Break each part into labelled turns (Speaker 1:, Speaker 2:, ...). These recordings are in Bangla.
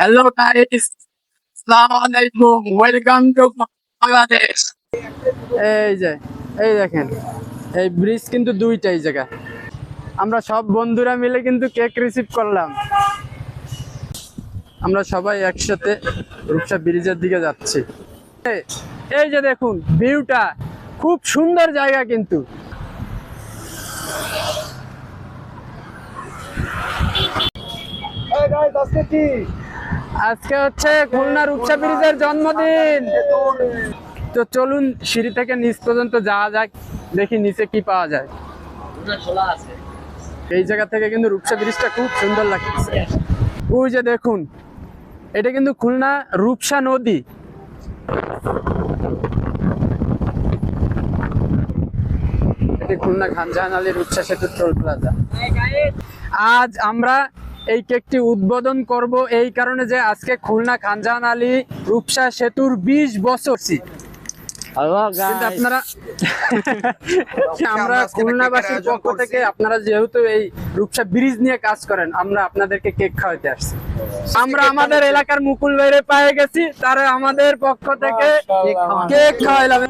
Speaker 1: Hello guys, Assalamualaikum, welcome to Bangladesh.
Speaker 2: এই যে এই দেখেন এই ব্রিজ কিন্তু দুইটাই জায়গা। আমরা সব বন্ধুরা মিলে কিন্তু কেক রিসিভ করলাম। আমরা সবাই একসাথে রূপসা ব্রিজের দিকে যাচ্ছি। এই- এই যে দেখুন ভিউটা খুব সুন্দর জায়গা কিন্তু। আজকে হচ্ছে খুলনা রূপসা ব্রিজের জন্মদিন। তো চলুন সিঁড়ি থেকে নিচ পর্যন্ত যাওয়া যাক, দেখি নিচে কি পাওয়া যায়। এই জায়গা থেকে কিন্তু রূপসা ব্রিজটা খুব সুন্দর লাগছে ওই যে দেখুন, এটা কিন্তু খুলনা রূপসা নদী। এটি খুলনা খানজাহান আলী রূপসা সেতু টোল প্লাজা। আজ আমরা এই কেকটি উদ্বোধন করব এই কারণে যে আজকে খুলনা খানজাহান আলী রূপসা সেতুর বিশ বছর আপনারা আমরা খুলনাবাসীর পক্ষ থেকে আপনারা যেহেতু এই রূপসা ব্রিজ নিয়ে কাজ করেন আমরা আপনাদেরকে কেক খাওয়াতে আসছি। আমরা আমাদের এলাকার মুকুল বাইরে পেয়ে গেছি তারা আমাদের পক্ষ থেকে কেক খাওয়াইলাম।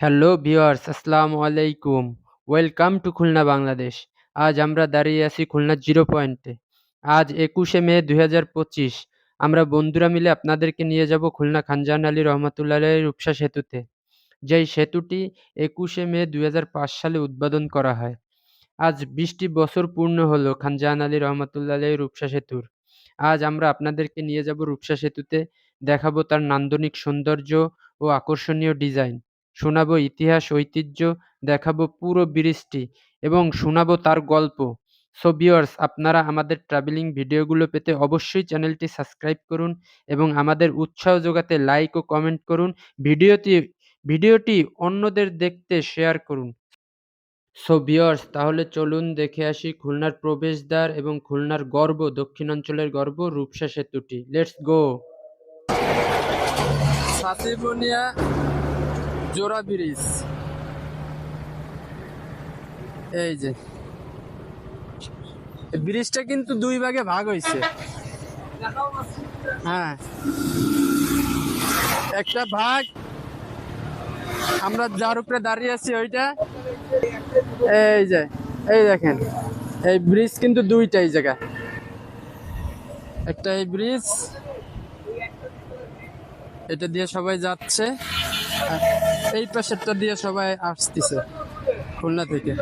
Speaker 2: হ্যালো ভিউয়ার্স আসসালামু আলাইকুম ওয়েলকাম টু খুলনা বাংলাদেশ আজ আমরা দাঁড়িয়ে আছি খুলনা জিরো পয়েন্টে আজ একুশে মে দুই আমরা বন্ধুরা মিলে আপনাদেরকে নিয়ে যাব খুলনা খানজাহান আলী রহমতুল্লাহ রূপসা সেতুতে যেই সেতুটি একুশে মে দুই হাজার পাঁচ সালে উদ্বোধন করা হয়। আজ বিশটি বছর পূর্ণ হলো খানজাহান আলী রহমতুল্লাহ রূপসা সেতুর আজ আমরা আপনাদেরকে নিয়ে যাব রূপসা সেতুতে দেখাবো তার নান্দনিক সৌন্দর্য ও আকর্ষণীয় ডিজাইন শোনাবো ইতিহাস, ঐতিহ্য, দেখাবো পুরো ব্রিজটি এবং শোনাবো তার গল্প। সো ভিউয়ার্স আপনারা আমাদের ট্রাভেলিং ভিডিওগুলো পেতে অবশ্যই চ্যানেলটি সাবস্ক্রাইব করুন এবং আমাদের উৎসাহ যোগাতে লাইক ও কমেন্ট করুন। ভিডিওটি ভিডিওটি অন্যদের দেখতে শেয়ার করুন। সো ভিউয়ার্স তাহলে চলুন দেখে আসি খুলনার প্রবেশদ্বার এবং খুলনার গর্ব, দক্ষিণাঞ্চলের গর্ব, রূপসা সেতুটি। লেটস গো সাতিবনিয়া জোড়া ব্রিজ। এই যে। এই ব্রিজটা কিন্তু দুই ভাগে ভাগ হয়েছে হ্যাঁ। একটা ভাগ আমরা যার উপরে দাঁড়িয়ে আছি ওইটা। এই যে, এই দেখেন, এই ব্রিজ কিন্তু দুইটাই জায়গা একটা এই ব্রিজ, এটা দিয়ে সবাই যাচ্ছে। এই পাশেরটা দিয়ে সবাই আসতেছে, খুলনা থেকে।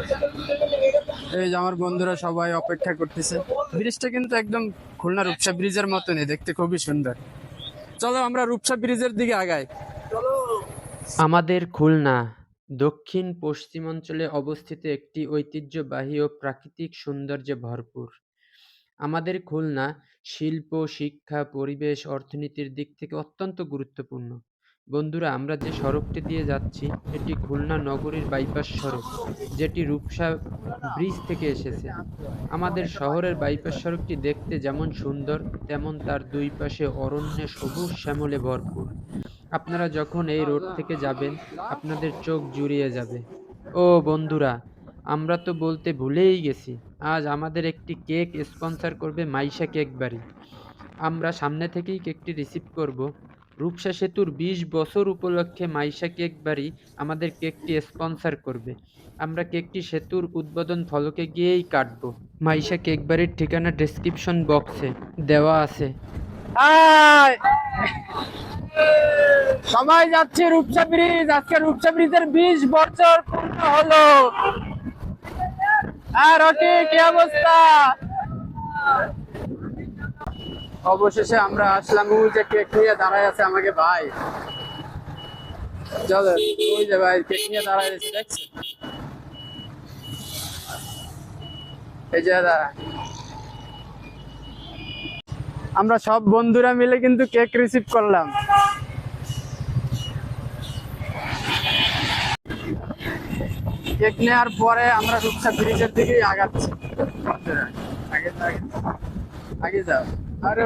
Speaker 2: এই যে আমার বন্ধুরা সবাই অপেক্ষা করতেছে। ব্রিজটা কিন্তু একদম খুলনা রূপসা ব্রিজের মতনই, দেখতে খুবই সুন্দর। চলো আমরা রূপসা ব্রিজের দিকে আগাই। আমাদের খুলনা দক্ষিণ পশ্চিমাঞ্চলে অবস্থিত একটি ঐতিহ্যবাহী ও প্রাকৃতিক সৌন্দর্যে ভরপুর। আমাদের খুলনা শিল্প, শিক্ষা, পরিবেশ, অর্থনীতির দিক থেকে অত্যন্ত গুরুত্বপূর্ণ। বন্ধুরা, আমরা যে সড়কটি দিয়ে যাচ্ছি, এটি খুলনা নগরীর বাইপাস সড়ক, যেটি রূপসা ব্রিজ থেকে এসেছে। আমাদের শহরের বাইপাস সড়কটি দেখতে যেমন সুন্দর, তেমন তার দুই পাশে অরণ্যে সবুজ শ্যামলে ভরপুর। আপনারা যখন এই রোড থেকে যাবেন, আপনাদের চোখ জুড়িয়ে যাবে। ও বন্ধুরা, আমরা তো বলতে ভুলেই গেছি, আজ আমাদের একটি কেক স্পন্সর করবে মাইশা কেক বাড়ি। আমরা সামনে থেকেই কেকটি রিসিভ করব। রূপসা সেতুর বিশ বছর উপলক্ষে মাইশা কেক বাড়ি আমাদের কেকটি স্পন্সর করবে। আমরা কেকটি সেতুর উদ্বোধন ফলকে গিয়েই কাটবো। মাইশা কেক বাড়ির ঠিকানা ডেসক্রিপশন বক্সে দেওয়া আছে। সবাই যাচ্ছে রূপসা ব্রিজ। আজকে রূপসা ব্রিজের বিশ বছর পূর্ণ হলো। আর ওকে কি অবস্থা? অবশেষে আমরা আসলাম। ওই যে কেক নিয়ে দাঁড়ায় আছে আমাকে ভাই। চলো ওই যে ভাই, কেক নিয়ে দাঁড়ায় আছে দেখছ? এই যে দাদা আমরা সব বন্ধুরা মিলে কিন্তু কেক রিসিভ করলাম। কেক নেওয়ার পরে আমরা রূপসা ব্রিজের দিকে আগাচ্ছি। আগে যাও। আরে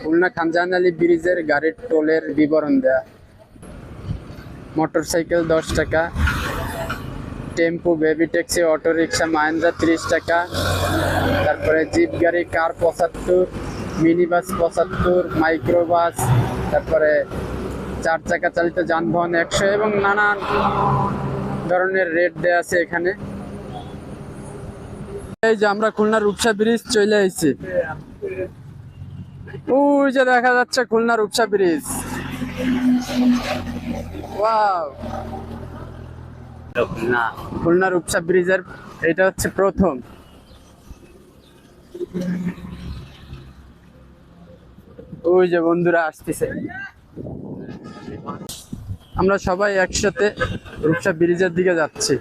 Speaker 2: খুলনা খানজাহান আলী ব্রিজের গাড়ির টোলের বিবরণ দেয়া। মোটরসাইকেল দশ টাকা, tempo, baby taxi auto rickshaw Mahindra ত্রিশ টাকা, তারপরে জিপ গাড়ি, কার পঁচাত্তর মিনি বাস পঁচাত্তর মাইক্রো বাস তারপরে চার চাকা চালিত যানবাহন একশো এবং নানান ধরনের রেট দেওয়া আছে এখানে। এই যে আমরা খুলনা রূপসা ব্রিজ চলে এসেছি ওই যে দেখা যাচ্ছে খুলনা রূপসা ব্রিজ। না খুলনা রূপসা ব্রিজের, এটা হচ্ছে প্রথম। ওই যে বন্ধুরা আসতেছে। আমরা সবাই একসাথে রূপসা ব্রিজের দিকে যাচ্ছি।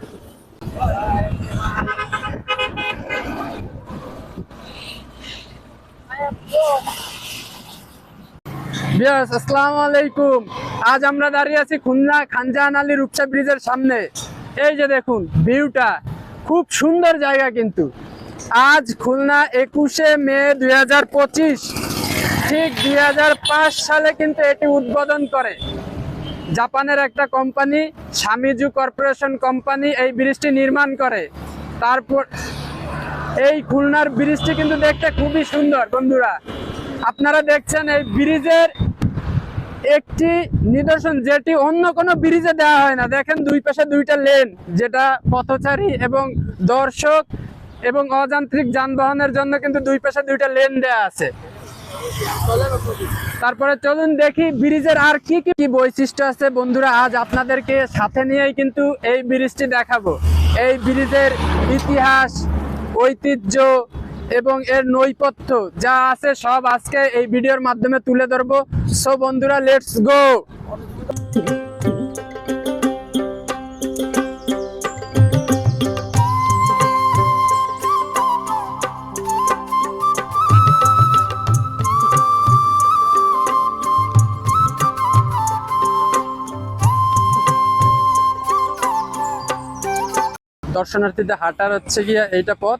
Speaker 2: আলাইকুম। আজ আমরা দাঁড়িয়ে আছি খুলনা খানজাহান আলী রূপসা ব্রিজের সামনে। এই যে দেখুন ভিউটা খুব সুন্দর জায়গা কিন্তু। আজ খুলনা একুশে মে দুই হাজার পঁচিশ। ঠিক দুই হাজার পাঁচ সালে কিন্তু এটি উদ্বোধন করে। জাপানের একটা কোম্পানি স্বামীজু কর্পোরেশন কোম্পানি, এই ব্রিজটি নির্মাণ করে। তারপর এই খুলনার ব্রিজটি কিন্তু দেখতে খুবই সুন্দর, বন্ধুরা। আপনারা দেখছেন এই ব্রিজের একটি নিদর্শন, যেটি অন্য কোনো ব্রিজে দেওয়া হয় না। দেখেন দুই পাশে দুইটা লেন, যেটা পথচারী এবং দর্শক এবং অযান্ত্রিক যানবাহনের জন্য কিন্তু দুই পাশে দুইটা লেন দেওয়া আছে। তারপরে চলুন দেখি ব্রিজের আর কি কি বৈশিষ্ট্য আছে। বন্ধুরা, আজ আপনাদেরকে সাথে নিয়েই কিন্তু এই ব্রিজটি দেখাবো। এই ব্রিজের ইতিহাস, ঐতিহ্য এবং এর নৈপথ্য যা আছে সব আজকে এই ভিডিওর মাধ্যমে তুলে ধরবো। সো বন্ধুরা লেটস গো দর্শনার্থীদের হাঁটার হচ্ছে গিয়া এইটা পথ।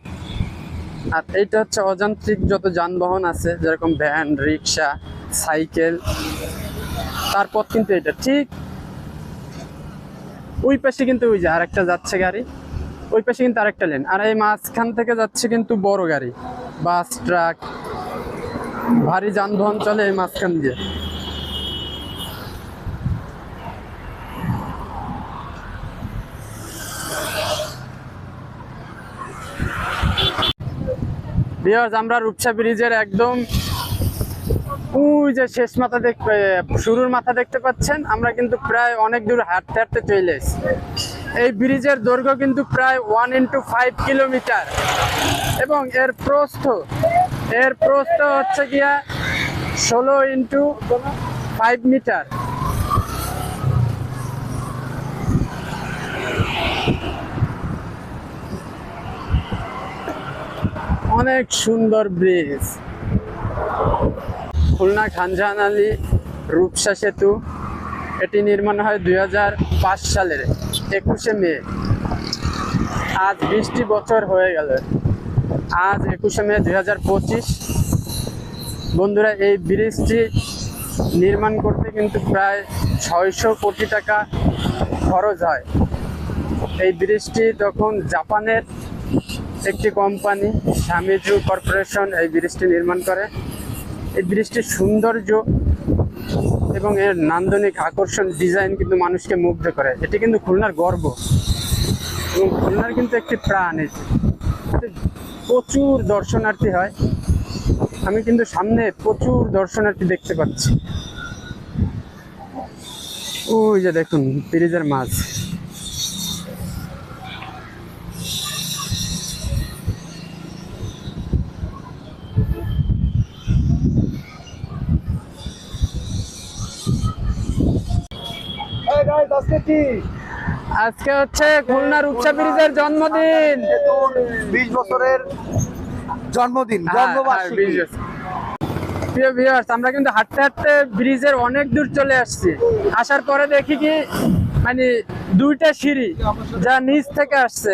Speaker 2: আর এইটা হচ্ছে অযান্ত্রিক যত যানবাহন আছে, যেরকম ভ্যান, রিক্সা, সাইকেল, তার পথ কিন্তু এটা ঠিক ওই পাশে কিন্তু ওই যে আরেকটা যাচ্ছে গাড়ি, ওই পাশে কিন্তু আরেকটা লেন আর এই মাঝখান থেকে যাচ্ছে কিন্তু বড় গাড়ি, বাস, ট্রাক, ভারী যানবাহন চলে এই মাঝখান দিয়ে। বিয়ার্স আমরা রূপসা ব্রিজের একদম ওই যে শেষ মাথা দেখতে শুরুর মাথা দেখতে পাচ্ছেন? আমরা কিন্তু প্রায় অনেক দূর হাঁটতে হাঁটতে চলে এসেছি। এই ব্রিজের দৈর্ঘ্য কিন্তু প্রায় ওয়ান ইন্টু ফাইভ কিলোমিটার এবং এর প্রস্থ এর প্রস্থ হচ্ছে গিয়া ষোলো ইন্টু ফাইভ মিটার অনেক সুন্দর ব্রিজ। খুলনা খানজাহান আলী, রূপসা সেতু, এটি নির্মাণ হয় দু হাজার পাঁচ সালের একুশে মে। আজ বিশটি বছর হয়ে গেল। আজ একুশে মে দু হাজার পঁচিশ। বন্ধুরা, এই ব্রিজটি নির্মাণ করতে কিন্তু প্রায় ছয়শো কোটি টাকা খরচ হয়। এই ব্রিজটি তখন জাপানের একটি কোম্পানি, স্বামীজু কর্পোরেশন এই ব্রিজটি নির্মাণ করে। এই ব্রিজটির সৌন্দর্য এবং এর নান্দনিক আকর্ষণ, ডিজাইন কিন্তু মানুষকে মুগ্ধ করে। এটি কিন্তু খুলনার গর্ব। এবং খুলনার কিন্তু একটি প্রাণ এটি। প্রচুর দর্শনার্থী হয়। আমি কিন্তু সামনে প্রচুর দর্শনার্থী দেখতে পাচ্ছি। ওই যে দেখুন, ব্রিজের মাছ
Speaker 3: আজকে
Speaker 2: হচ্ছে খুলনা রূপসা ব্রিজের জন্মদিন।
Speaker 3: বিশ বছরের জন্মদিন
Speaker 2: হ্যাঁ, হ্যাঁ,
Speaker 3: জন্মবার্ষিকী
Speaker 2: প্রিয় ভিউয়ার্স আমরা কিন্তু হাঁটতে হাঁটতে ব্রিজের অনেক দূর চলে আসছি। আসার পরে দেখি কি মানে দুইটা সিঁড়ি যা নিচ থেকে আসছে।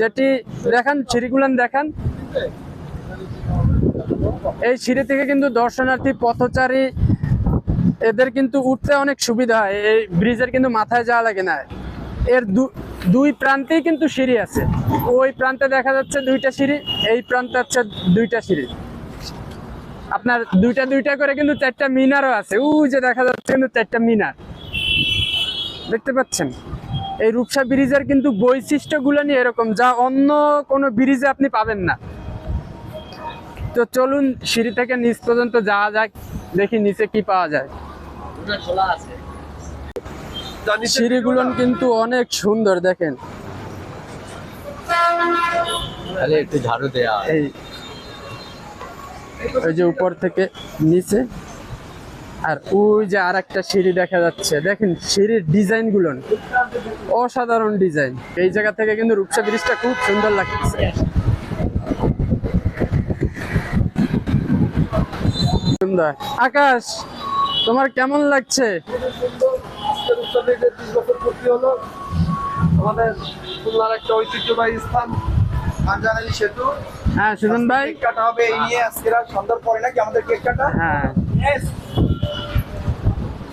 Speaker 2: যেটি দেখান সিঁড়িগুলান দেখান। এই সিঁড়ি থেকে কিন্তু দর্শনার্থী পথচারী এদের কিন্তু উঠতে অনেক সুবিধা হয়। এই ব্রিজের কিন্তু মাথায় যাওয়া লাগে না। এর দুই প্রান্তেই কিন্তু সিঁড়ি আছে। ওই প্রান্তে দেখা যাচ্ছে দুইটা সিঁড়ি, এই প্রান্তে হচ্ছে দুইটা সিঁড়ি। আপনার দুইটা দুইটা করে কিন্তু চারটা মিনারও আছে। ওই যে দেখা যাচ্ছে কিন্তু চারটা মিনার। দেখতে পাচ্ছেন? এই রূপসা ব্রিজের কিন্তু বৈশিষ্ট্যগুলো নিয়ে এরকম, যা অন্য কোনো ব্রিজে আপনি পাবেন না। তো চলুন সিঁড়ি থেকে নিচ পর্যন্ত যাওয়া যাক, দেখি নিচে কি পাওয়া যায়। সিঁড়িগুলো কিন্তু অনেক সুন্দর দেখেন।
Speaker 4: তাহলে একটু ঝাড়ু দেয়া
Speaker 2: এই ওই যে উপর থেকে নিচে। আর ওই যে আর একটা সিঁড়ি দেখা যাচ্ছে। দেখেন সিঁড়ির ডিজাইনগুলো অসাধারণ ডিজাইন। এই জায়গা থেকে কিন্তু রূপসা ব্রিজটা খুব সুন্দর লাগছে। সুন্দর। আকাশ তোমার কেমন লাগছে?
Speaker 3: বিশ বছর পূর্তি হলো আমাদের খুলনার একটা ঐতিহ্যবাহী স্থান আঞ্জানালি সেতু।
Speaker 2: হ্যাঁ সুজন ভাই।
Speaker 3: কেক কাটা হবে এই নিয়ে আজকে সন্ধ্যার পরে নাকি আমাদের কেক কাটা?
Speaker 2: হ্যাঁ।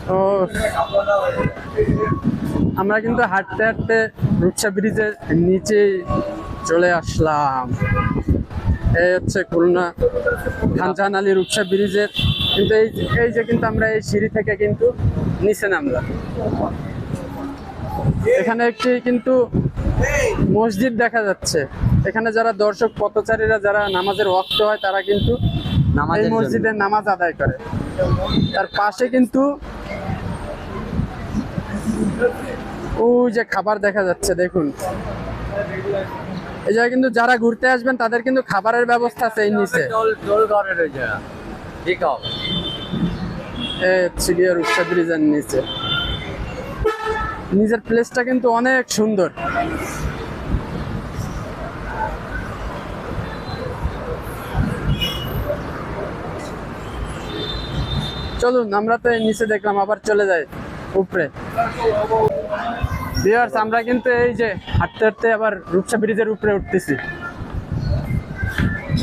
Speaker 2: ও আমরা কিন্তু হাঁটতে হাঁটতে রূপসা ব্রিজের নিচে চলে আসলাম। এই হচ্ছে খুলনা খানজাহান আলী রূপসা ব্রিজের কিন্তু এই এই যে কিন্তু আমরা এই সিঁড়ি থেকে কিন্তু নিচে নামলাম। এখানে একটি কিন্তু মসজিদ দেখা যাচ্ছে। এখানে যারা দর্শক পথচারীরা যারা নামাজের ওয়াক্ত হয় তারা কিন্তু এই
Speaker 4: নামাজের
Speaker 2: মসজিদে নামাজ আদায় করে। তার পাশে কিন্তু ওই যে খাবার দেখা যাচ্ছে দেখুন। এই জায়গায় কিন্তু যারা ঘুরতে আসবেন তাদের কিন্তু খাবারের ব্যবস্থা আছে এই নিচে। হচ্ছে গিয়ে রূপসা ব্রিজের নিচে নিজের প্লেসটা কিন্তু অনেক সুন্দর। চলুন, আমরা তো নিচে দেখলাম, আবার চলে যাই উপরে। আমরা কিন্তু এই যে হাঁটতে হাঁটতে আবার রূপসা ব্রিজের উপরে উঠতেছি।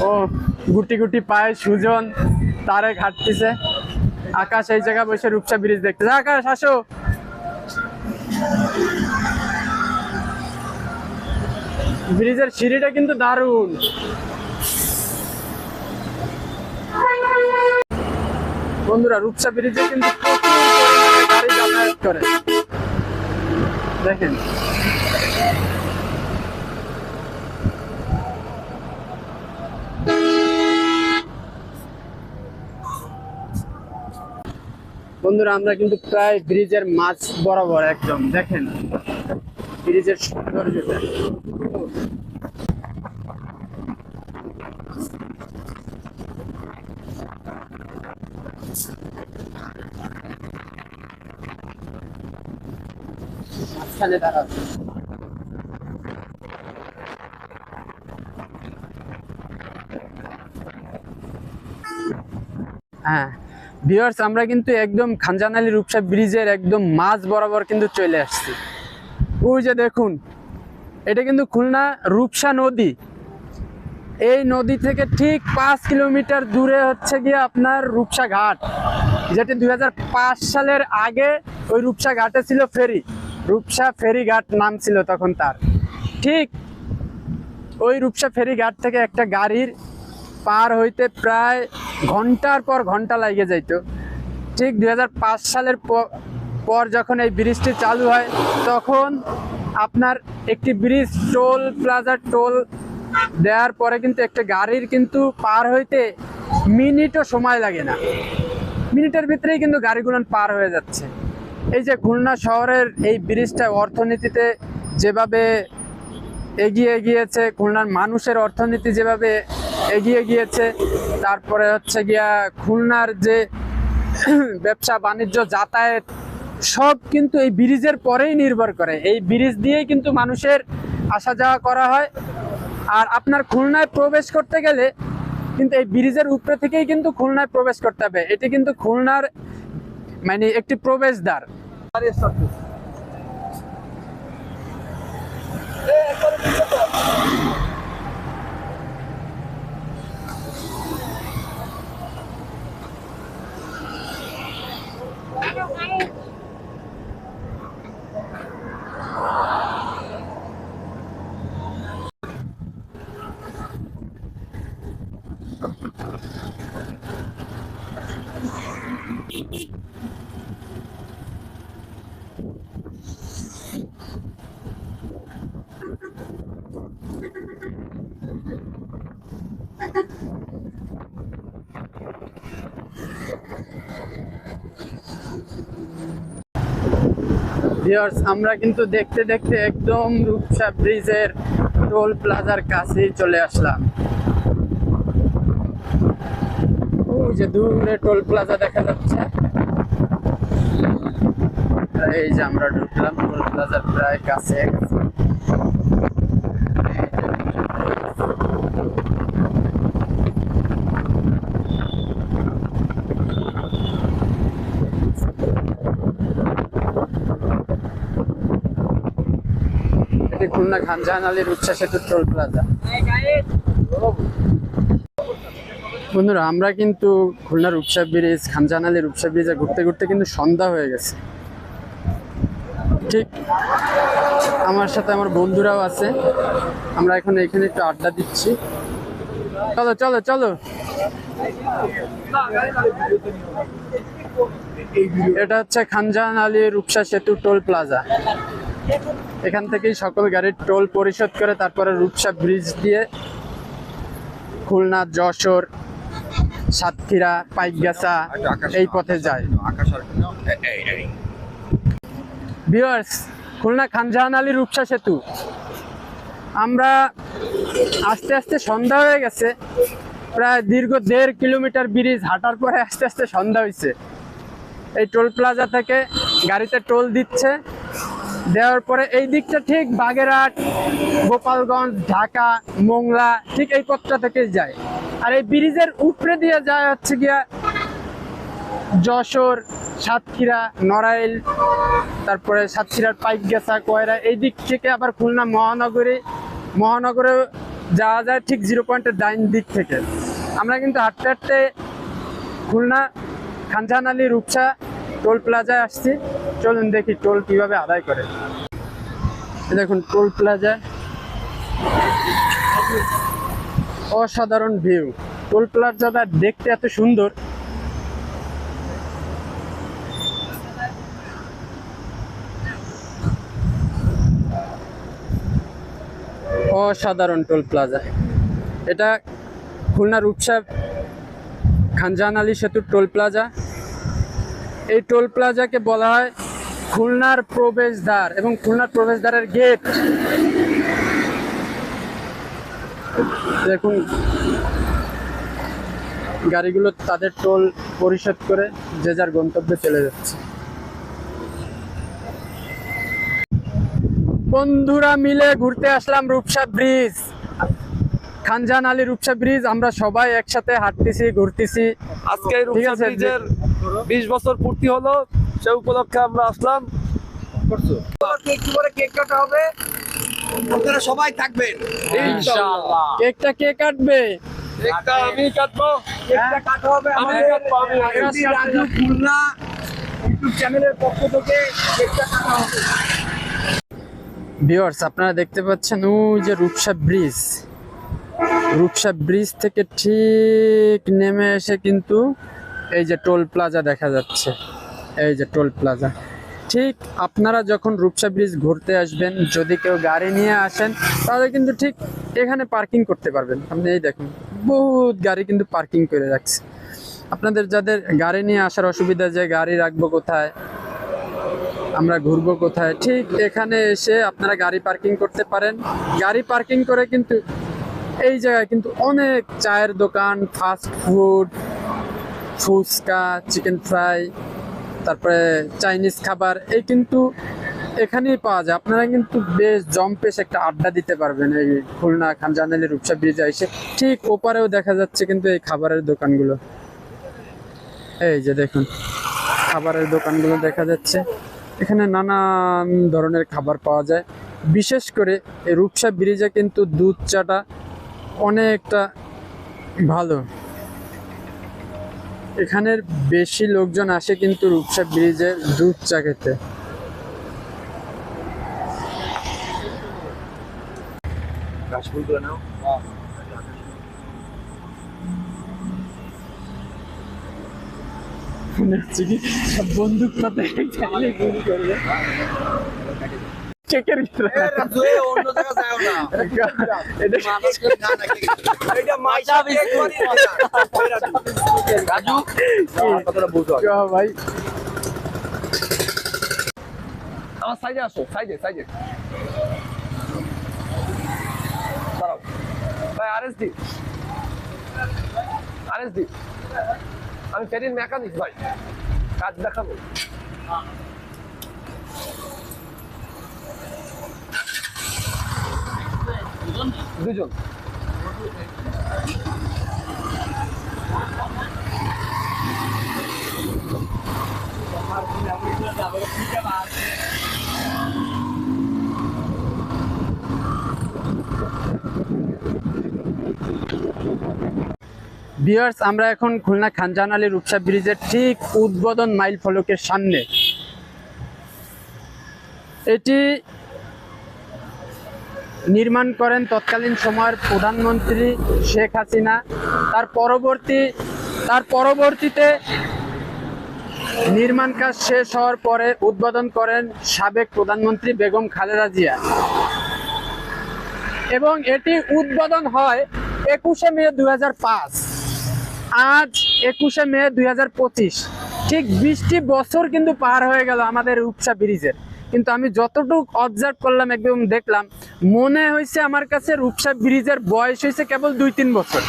Speaker 2: ও, গুটি গুটি পায়ে সুজন। তারেক হাঁটতেছে আকাশ এই জায়গায় বসে রূপসা ব্রিজ দেখতেছে আকাশ, আসো। ব্রিজের সিঁড়িটা কিন্তু দারুণ। বন্ধুরা, রূপসা ব্রিজে কিন্তু করে। দেখেন। বন্ধুরা আমরা কিন্তু প্রায় ব্রিজের মাছ বরাবর একদম দেখেন। ব্রিজের সৌন্দর্যটা মাঝখানে হ্যাঁ। ভিউয়ার্স আমরা কিন্তু একদম খানজান আলী রূপসা ব্রিজের একদম মাঝ বরাবর কিন্তু চলে আসছি। ওই যে দেখুন, এটা কিন্তু খুলনা রূপসা নদী। এই নদী থেকে ঠিক পাঁচ কিলোমিটার দূরে হচ্ছে গিয়ে আপনার রূপসা ঘাট, যেটি দুই হাজার পাঁচ সালের আগে ওই রূপসা ঘাটে ছিল ফেরি। রূপসা ফেরি ঘাট নাম ছিল তখন তার। ঠিক ওই রূপসা ফেরি ঘাট থেকে একটা গাড়ির পার হইতে প্রায় ঘণ্টার পর ঘণ্টা লাগে যাইতো। ঠিক দু হাজার পাঁচ সালের পর যখন এই ব্রিজটি চালু হয়, তখন আপনার একটি ব্রিজ টোল প্লাজা টোল দেওয়ার পরে কিন্তু একটা গাড়ির কিন্তু পার হইতে মিনিটও সময় লাগে না। মিনিটের ভিতরেই কিন্তু গাড়িগুলো পার হয়ে যাচ্ছে। এই যে খুলনা শহরের এই ব্রিজটা অর্থনীতিতে যেভাবে এগিয়ে গিয়েছে, খুলনার মানুষের অর্থনীতি যেভাবে এগিয়ে গিয়েছে, তারপরে হচ্ছে গিয়া খুলনার যে ব্যবসা, বাণিজ্য, যাতায়াত, সব কিন্তু এই ব্রিজের পরেই নির্ভর করে। এই ব্রিজ দিয়েই কিন্তু মানুষের আসা যাওয়া করা হয়। আর আপনার খুলনায় প্রবেশ করতে গেলে কিন্তু এই ব্রিজের উপরে থেকেই কিন্তু খুলনায় প্রবেশ করতে হবে। এটি কিন্তু খুলনার মানে একটি প্রবেশদ্বার। Oh, আমরা কিন্তু দেখতে দেখতে একদম রূপসা ব্রিজের টোল প্লাজার কাছেই চলে আসলাম। ওই যে দূরে টোল প্লাজা দেখা যাচ্ছে। এই যে আমরা ঢুকলাম টোল প্লাজার প্রায় কাছে। খুলনা খানজাহান আলীর উচ্ছা সেতুর টোল প্লাজা। বন্ধুরা, আমরা কিন্তু খুলনার রূপসা ব্রিজ খানজাহান আলীর রূপসা ব্রিজে ঘুরতে ঘুরতে কিন্তু সন্ধ্যা হয়ে গেছে। ঠিক আমার সাথে আমার বন্ধুরাও আছে। আমরা এখন এখানে একটু আড্ডা দিচ্ছি। চলো চলো চলো। এটা হচ্ছে খানজাহান আলী রূপসা সেতু টোল প্লাজা। এখান থেকেই সকল গাড়ির টোল পরিশোধ করে তারপরে রূপসা ব্রিজ দিয়ে খুলনা, যশোর, সাতক্ষীরা, পাইকগাছা এই পথে যায়। ভিউয়ার্স খুলনা খানজাহান আলী রূপসা সেতু। আমরা আস্তে আস্তে সন্ধ্যা হয়ে গেছে। প্রায় দীর্ঘ দেড় কিলোমিটার ব্রিজ হাঁটার পরে আস্তে আস্তে সন্ধ্যা হয়েছে এই টোল প্লাজা থেকে গাড়িতে টোল দিচ্ছে। দেওয়ার পরে এই দিকটা ঠিক বাগেরহাট, গোপালগঞ্জ, ঢাকা, মোংলা, ঠিক এই পথটা থেকে যায়। আর এই ব্রিজের উপরে দিয়ে যায় হচ্ছে গিয়া যশোর, সাতক্ষীরা, নড়াইল, তারপরে সাতক্ষীরার পাইকগাছা, কয়রা, এই দিক থেকে আবার খুলনা মহানগরী। মহানগরে যাওয়া যায় ঠিক জিরো পয়েন্টের ডাইন দিক থেকে। আমরা কিন্তু হাঁটতে হাঁটতে খুলনা, খানজাহান আলী রূপসা, টোল প্লাজায় আসছি। চলুন দেখি টোল কীভাবে আদায় করে। দেখুন, টোল প্লাজা অসাধারণ ভিউ। টোল প্লাজাটা দেখতে এত সুন্দর। অসাধারণ টোল প্লাজা। এটা খুলনা রূপসা খানজাহান আলী সেতুর টোল প্লাজা। এই টোল প্লাজাকে বলা হয় খুলনার প্রবেশদ্বার এবং খুলনার প্রবেশদ্বারের গেট। দেখুন গাড়িগুলো তাদের টোল পরিশোধ করে যে যার গন্তব্যে চলে যাচ্ছে। বন্ধুরা মিলে ঘুরতে আসলাম রূপসা ব্রিজ। খানজান আলী রূপসা ব্রিজ আমরা সবাই একসাথে হাঁটতেছি ঘুরতেছি।
Speaker 3: আজকে রূপসা ব্রিজের বিশ বছর পূর্তি হলো। সে উপলক্ষে আমরা আসলাম।
Speaker 5: একটু কেক কাটা হবে। আপনারা সবাই থাকবেন।
Speaker 3: ইনশাআল্লাহ।
Speaker 2: কেকটা কে কাটবে?
Speaker 3: একটা আমি কাটবো।
Speaker 5: কেকটা কাটা হবে আমাদের
Speaker 3: আমি
Speaker 5: রাজু খুলনা ইউটিউব চ্যানেলের পক্ষ থেকে কেকটা কাটা হবে।
Speaker 2: ভিউয়ার্স আপনারা দেখতে পাচ্ছেন ওই যে রূপসা ব্রিজ। রূপসা ব্রিজ থেকে ঠিক নেমে এসে কিন্তু এই যে টোল প্লাজা দেখা যাচ্ছে। এই যে টোল প্লাজা। ঠিক আপনারা যখন রূপসা ব্রিজ ঘুরতে আসবেন, যদি কেউ গাড়ি নিয়ে আসেন, তাহলে কিন্তু ঠিক এখানে পার্কিং করতে পারবেন। আপনি এই দেখুন, বহুত গাড়ি কিন্তু পার্কিং করে রাখছে। আপনাদের যাদের গাড়ি নিয়ে আসার অসুবিধা যে গাড়ি রাখব কোথায়, আমরা ঘুরবো কোথায়, ঠিক এখানে এসে আপনারা গাড়ি পার্কিং করতে পারেন। গাড়ি পার্কিং করে কিন্তু এই জায়গায় কিন্তু অনেক চায়ের দোকান fast food fuchka chicken fry তারপরে চাইনিজ খাবার, এই কিন্তু এখানেই পাওয়া যায়। আপনারা কিন্তু বেশ জম্পেশ একটা আড্ডা দিতে পারবেন এই খুলনা খানজানালি রূপসা ব্রিজে এসে। ঠিক ওপারেও দেখা যাচ্ছে কিন্তু এই খাবারের দোকানগুলো। এই যে দেখুন, খাবারের দোকানগুলো দেখা যাচ্ছে। এখানে নানান ধরনের খাবার পাওয়া যায়। বিশেষ করে এই রূপসা ব্রিজে কিন্তু দুধ চাটা অনেকটা ভালো। এখানের বেশি লোকজন আসে কিন্তু রূপসা ব্রিজের দুধ চা খেতে। মনে ভাই
Speaker 3: আমার সাইডে আসো সাইডে সাইডে ভাই আরএস দি আরএস দি আমি ফেরির মেকানিক ভাই। কাজ দেখাবো। দুজন।
Speaker 2: বিয়ার্স আমরা এখন খুলনা খানজান আলী রূপসা ব্রিজের ঠিক উদ্বোধন মাইল ফলকের সামনে। এটি নির্মাণ করেন তৎকালীন সময়ের প্রধানমন্ত্রী শেখ হাসিনা। তার পরবর্তী, তার পরবর্তীতে নির্মাণ কাজ শেষ হওয়ার পরে উদ্বোধন করেন সাবেক প্রধানমন্ত্রী বেগম খালেদা জিয়া। এবং এটি উদ্বোধন হয় একুশে মে দু হাজার পাঁচ। আজ একুশে মে দুই হাজার পঁচিশ। ঠিক বিশটি বছর কিন্তু পার হয়ে গেল আমাদের রূপসা ব্রিজের। কিন্তু আমি যতটুকু অবজার্ভ করলাম, একদম দেখলাম, মনে হয়েছে আমার কাছে রূপসা ব্রিজের বয়স হয়েছে কেবল দুই তিন বছর।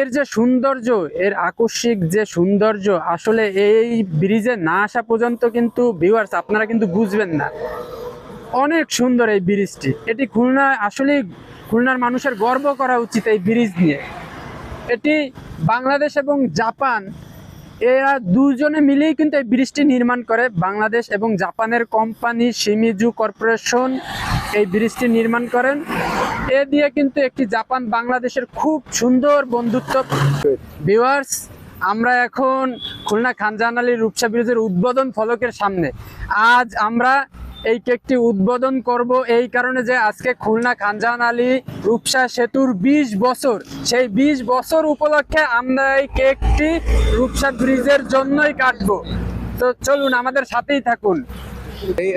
Speaker 2: এর যে সৌন্দর্য, এর আকস্মিক যে সৌন্দর্য, আসলে এই ব্রিজে না আসা পর্যন্ত কিন্তু ভিউয়ার্স আপনারা কিন্তু বুঝবেন না। অনেক সুন্দর এই ব্রিজটি। এটি খুলনা আসলে খুলনার মানুষের গর্ব করা উচিত এই ব্রিজ নিয়ে। এটি বাংলাদেশ এবং জাপান এরা দুজনে মিলেই কিন্তু এই ব্রিজটি নির্মাণ করে। বাংলাদেশ এবং জাপানের কোম্পানি সিমিজু কর্পোরেশন এই ব্রিজটি নির্মাণ করেন। এ দিয়ে কিন্তু একটি জাপান বাংলাদেশের খুব সুন্দর বন্ধুত্ব। ভিউয়ার্স আমরা এখন খুলনা খানজাহান আলী রূপসা ব্রিজের উদ্বোধন ফলকের সামনে। আজ আমরা এই কেকটি উদ্বোধন করব। এই কারণে যে আজকে খুলনা খানজাহান আলী রূপসা সেতুর ২০ বছর সেই ২০ বছর উপলক্ষে আমরা এই কেকটি রূপসা ব্রিজের জন্যই কাটবো। তো চলুন আমাদের সাথেই থাকুন।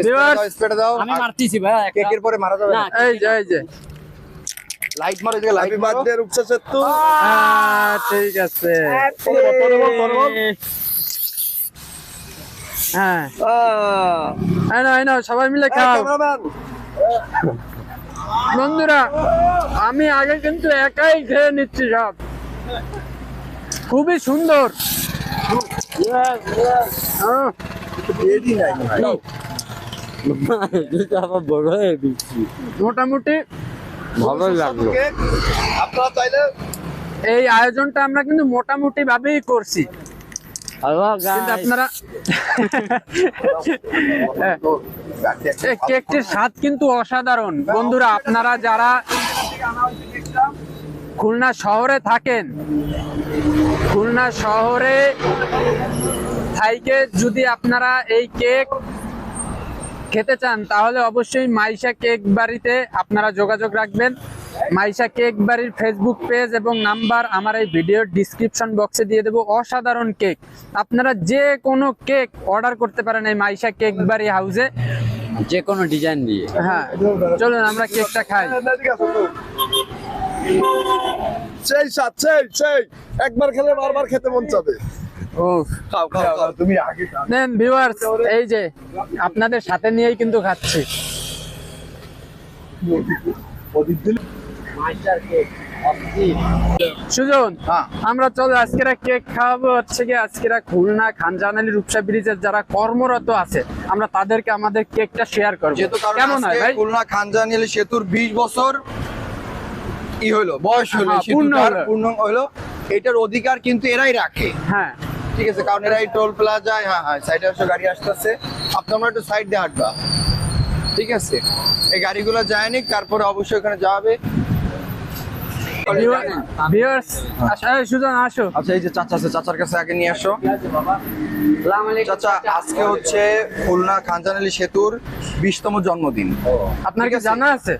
Speaker 2: Viewers,
Speaker 5: স্প্রেড দাও।
Speaker 4: আমি মারতেছি ভাই
Speaker 5: কেকের পরে মারা যাবে
Speaker 2: এই যে এই যে।
Speaker 5: লাইট মারো এদিকে লাইট বার্থডে রূপসা সেতু
Speaker 2: ঠিক আছে। হ্যাঁ। এই নাও, এই নাও, সবাই মিলে খাও। বন্ধুরা আমি আগে কিন্তু একাই খেয়ে নিচ্ছি সব। খুবই সুন্দর।
Speaker 4: হয়ে
Speaker 2: মোটামুটি
Speaker 4: ভালো লাগল।
Speaker 5: আপনারা চাইলে
Speaker 2: এই আয়োজনটা আমরা কিন্তু মোটামুটি ভাবেই করছি। আপনারা কেকটির স্বাদ কিন্তু অসাধারণ। বন্ধুরা আপনারা যারা খুলনা শহরে থাকেন খুলনা শহরে থাইকে যদি আপনারা এই কেক খেতে চান তাহলে অবশ্যই মাইশা কেক বাড়িতে আপনারা যোগাযোগ রাখবেন। মাইশা কেক বাড়ির ফেসবুক পেজ এবং নাম্বার আমার এই ভিডিওর ডিসক্রিপশন বক্সে দিয়ে দেবো। অসাধারণ কেক। আপনারা যে কোনো কেক অর্ডার করতে পারেন এই মাইশা কেক বাড়ি হাউসে
Speaker 4: যে কোনো ডিজাইন দিয়ে।
Speaker 2: হ্যাঁ চলুন আমরা কেকটা খাই।
Speaker 5: সেই সাত সেই সেই। একবার খেলে বারবার খেতে মন চাবে।
Speaker 2: ও
Speaker 5: খাও খাও খাও তুমি আগে খাও।
Speaker 2: দেন ভিউয়ার্স এই যে আপনাদের সাথে নিয়েই কিন্তু খাচ্ছি। সুজন
Speaker 5: হ্যাঁ।
Speaker 2: আমরা চলো আজকের কেক খাওয়াবো হচ্ছে কি আজকেরা খুলনা খানজাহান আলী রূপসা ব্রিজের যারা কর্মরত আছে আমরা তাদেরকে আমাদের কেকটা শেয়ার করব। কেমন হয় ভাই?
Speaker 5: খুলনা সেতুর 20 বছর ই হলো বয়স হলো
Speaker 2: হ্যাঁ, পূর্ণ হলো।
Speaker 5: পূর্ণ হলো। এটার অধিকার কিন্তু এরাই রাখে।
Speaker 2: হ্যাঁ।
Speaker 5: ঠিক আছে কারণ এরাই টোল প্লাজায় হ্যাঁ হ্যাঁ সাইডে আসো গাড়ি আসতেছে। আপনি আমরা একটু সাইড দিয়ে হাঁটবা। ঠিক আছে? এই গাড়িগুলো যায়নি তারপরে অবশ্যই ওখানে যাবে
Speaker 2: ভিউয়ার্স আসো সুজন আসো।
Speaker 5: আচ্ছা এই যে চাচা আছে চাচার কাছে আগে নিয়ে আসো। চাচা আজকে হচ্ছে খুলনা খানজানালি সেতুর বিশতম জন্মদিন।
Speaker 2: আপনার কি জানা আছে?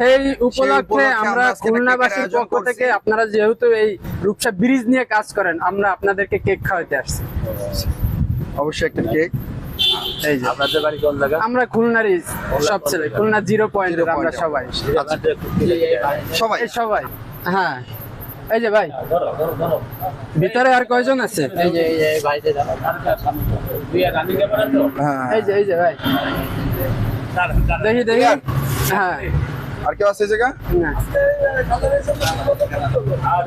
Speaker 2: সেই উপলক্ষে আমরা খুলনাবাসীর পক্ষ থেকে আপনারা যেহেতু এই রূপসা ব্রিজ নিয়ে কাজ করেন আমরা আপনাদেরকে কেক খাওয়াতে আসছি।
Speaker 5: অবশ্যই একটা কেক।
Speaker 2: এই যে।
Speaker 4: আপনাদের বাড়ি কোন জায়গা?
Speaker 2: আমরা খুলনারই সব ছেলে খুলনা জিরো পয়েন্ট আমরা সবাই।
Speaker 5: সবাই?
Speaker 2: সবাই। হ্যাঁ। এই যে ভাই ভিতরে আর কয়জন আছে?
Speaker 4: এই যে এই যে
Speaker 5: হ্যাঁ।
Speaker 2: এই যে এই যে ভাই। দেখি দেখি। হ্যাঁ।
Speaker 5: আর কেউ আছে জায়গা?
Speaker 2: না।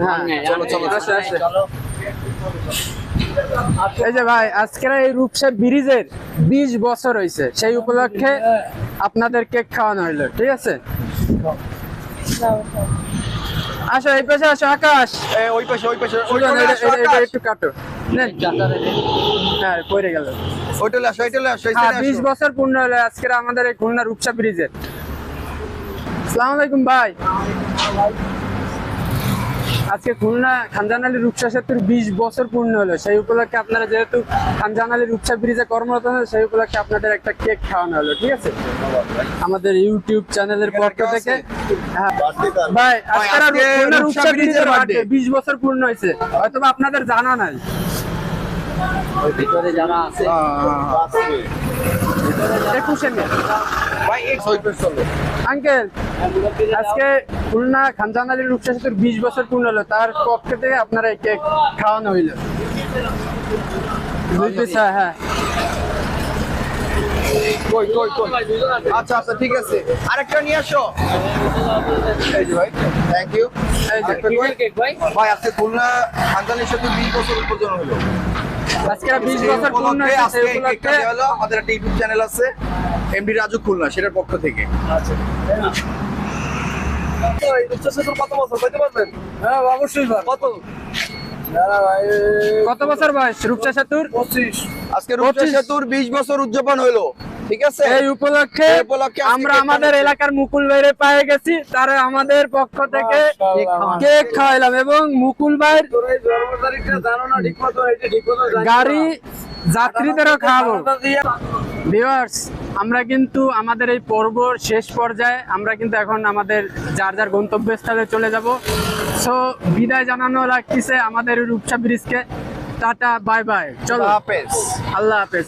Speaker 2: হ্যাঁ।
Speaker 5: চলো, চলো,
Speaker 2: আসে, আসে। এই যে ভাই আজকের এই রূপসা ব্রিজের বিশ বছর হয়েছে সেই উপলক্ষে আপনাদের কেক খাওয়ানো হইল ঠিক আছে? আসো এই পাশে আসো আকাশ।
Speaker 5: ওই পাশে ওই পাশে
Speaker 2: এটা-। একটু কাটো। হ্যাঁ পড়ে গেল।
Speaker 5: ওই আসো ওই আসো এই
Speaker 2: হ্যাঁ বিশ বছর পূর্ণ হলো আজকের আমাদের এই খুলনা রূপসা ব্রিজের। সালাম আলাইকুম ভাই। আজকে খুলনা খানজান আলী রূপসা সেতুর বিশ বছর পূর্ণ হলো। সেই উপলক্ষে আপনারা যেহেতু খানজান আলী রূপসা ব্রিজে কর্মরত আছেন, সেই উপলক্ষে আপনাদের একটা কেক খাওয়ানো হলো ঠিক আছে? আমাদের ইউটিউব চ্যানেলের পক্ষ থেকে হ্যাঁ। ভাই আজকে
Speaker 5: আজকে
Speaker 2: খুলনা
Speaker 5: রূপসা
Speaker 2: রূপসা
Speaker 5: ব্রিজের
Speaker 2: ব্রিজের বিশ বছর পূর্ণ হয়েছে। হয়তো আপনাদের জানা নাই।
Speaker 4: ভিতরে আছে।
Speaker 2: একুশে মে। আঙ্কেল আজকে খুলনা খানজান আলী রূপসা সেতুর বিশ বছর পূর্ণ হলো তার পক্ষ থেকে আপনারা এই কেক খাওয়ানো হইল। বুঝতেছে হ্যাঁ।
Speaker 5: কই কই কই? আচ্ছা আচ্ছা ঠিক আছে। আরেকটা নিয়ে আসো। এই যে ভাই থ্যাংক ইউ
Speaker 2: যে
Speaker 5: ভাই। আজকে খুলনা খানদানের সাথে বিশ বছর হলো।
Speaker 2: আজকে বিশ বছর পূর্ণ
Speaker 5: হলো। আমাদের একটা ইউটিউব চ্যানেল আছে এমডি রাজু খুলনা সেটার পক্ষ থেকে।
Speaker 3: কত বছর বলতে পারবেন হ্যাঁ অবশ্যই কত
Speaker 2: কত বছর বয়স? রূপসা সেতুর?
Speaker 3: পঁচিশ।
Speaker 5: আজকে রূপসা সেতুর বিশ বছর উদযাপন হলো ঠিক আছে?
Speaker 2: এই উপলক্ষে
Speaker 5: উপলক্ষে
Speaker 2: আমরা আমাদের এলাকার মুকুল ভাইরে পেয়ে গেছি তারা আমাদের পক্ষ থেকে কেক খাওয়াইলাম এবং মুকুল ভাইয়ের
Speaker 3: জন্ম তারিখটা জানো না ঠিক মতো এটা ঠিক মতো জানি না।
Speaker 2: গাড়ি যাত্রীদেরও খাওয়াবো। ভিউয়ার্স আমরা কিন্তু আমাদের এই পর্বর শেষ পর্যায়ে আমরা কিন্তু এখন আমাদের যার যার গন্তব্যস্থলে চলে যাব। সো বিদায় জানানো লাগতেছে আমাদের রূপসা ব্রিজকে। টাটা বাই বাই চলো।
Speaker 5: হাফেজ।
Speaker 2: আল্লাহ হাফেজ।